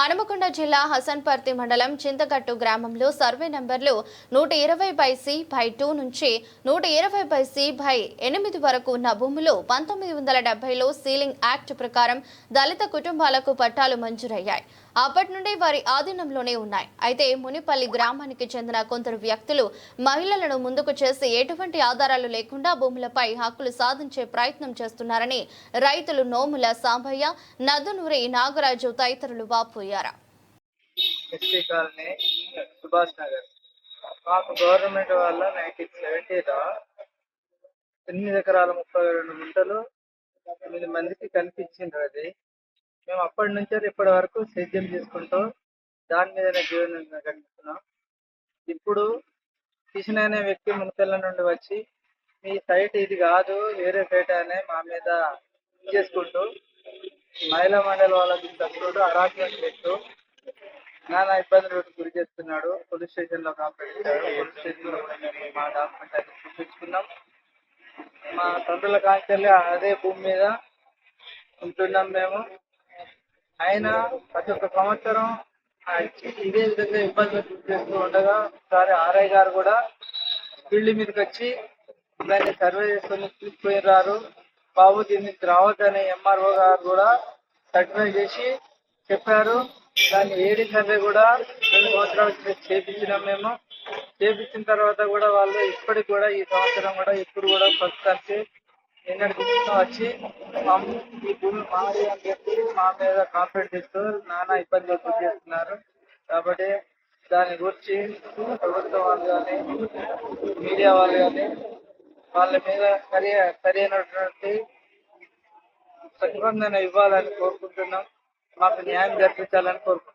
హనుమకొండ జిల్లా హసన్పర్తి మండలం చింతగట్టు గ్రామంలో సర్వే నంబర్లు నూట ఇరవై బై సి బై టూ నుంచి నూట ఇరవై బై సి బై ఎనిమిది వరకు ఉన్న భూములు పంతొమ్మిది వందల డెబ్బైలో సీలింగ్ యాక్ట్ ప్రకారం దళిత కుటుంబాలకు పట్టాలు మంజూరయ్యాయి. అప్పటి నుండి వారి ఆధీనంలోనే ఉన్నాయి. అయితే మునిపల్లి గ్రామానికి చెందిన కొందరు వ్యక్తులు మహిళలను ముందుకు చేసి ఎటువంటి ఆధారాలు లేకుండా భూములపై హక్కులు సాధించే ప్రయత్నం చేస్తున్నారని రైతులు నోముల సాంబయ్య నదునూరి నాగరాజు తదితరులు వాపోయారు. ST colony Subhash Nagar. మాకు గవర్నమెంట్ వల్ల నైన్టీన్ సెవెంటీలో ఎనిమిది ఎకరాల ముప్పై రెండు గుంటలు ఎనిమిది మందికి కనిపించింది అది. మేము అప్పటి నుంచి ఇప్పటి వరకు సేద్యం చేసుకుంటూ దాని మీదనే జీవనం గడుపుతున్నాం ఇప్పుడు కిషన్ అనే వ్యక్తి మునకల్ల నుండి వచ్చి మీ సైట్ ఇది కాదు వేరే సైట్ అనే మా మీద చేసుకుంటూ మహిళా మండలి వాళ్ళకి తప్పుడు హరాస్మెంట్ చేస్తూ నానా ఇబ్బందులకు గురి చేస్తున్నాడు. పోలీస్ స్టేషన్లో కంప్లైంట్ ఇచ్చాడు. పోలీస్ స్టేషన్లో మా డాక్యుమెంట్ అది చూపించుకున్నాం మా తండ్రుల కాంచెల్లి అదే భూమి మీద ఉంటున్నాం మేము. అయినా ప్రతి ఒక్క సంవత్సరం ఇదే విధంగా ఇబ్బందులు గురి చేస్తూ ఉండగా ఒకసారి ఆర్ఐ గారు కూడా ఫీల్డ్ మీదకి వచ్చి దాన్ని సర్వే చేసుకొని రారు బాబు దీన్ని రావద్దని ఎంఆర్ఓ గారు కూడా సర్టిఫై చేసి చెప్పారు. దాన్ని ఏడి సర్వే కూడా రెండు సంవత్సరాలు చేపించినాం మేము. చేపించిన తర్వాత కూడా వాళ్ళు ఇప్పటికి కూడా ఈ సంవత్సరం కూడా ఇప్పుడు కూడా ప్రస్తుతానికి నిన్నటి దినం వచ్చి ఈ భూమి మాది అని చెప్పి మా మీద కాంప్లైంట్ ఇస్తూ నానా ఇబ్బందులు గురి చేస్తున్నారు. కాబట్టి దాని గురించి ప్రభుత్వం వాళ్ళు కానీ మీడియా వాళ్ళు కానీ వాళ్ళ మీద సరి సరైనటువంటి ప్రతిబంధన ఇవ్వాలని కోరుకుంటున్నాం. మాకు న్యాయం జరిపించాలని కోరుకుంటున్నాం.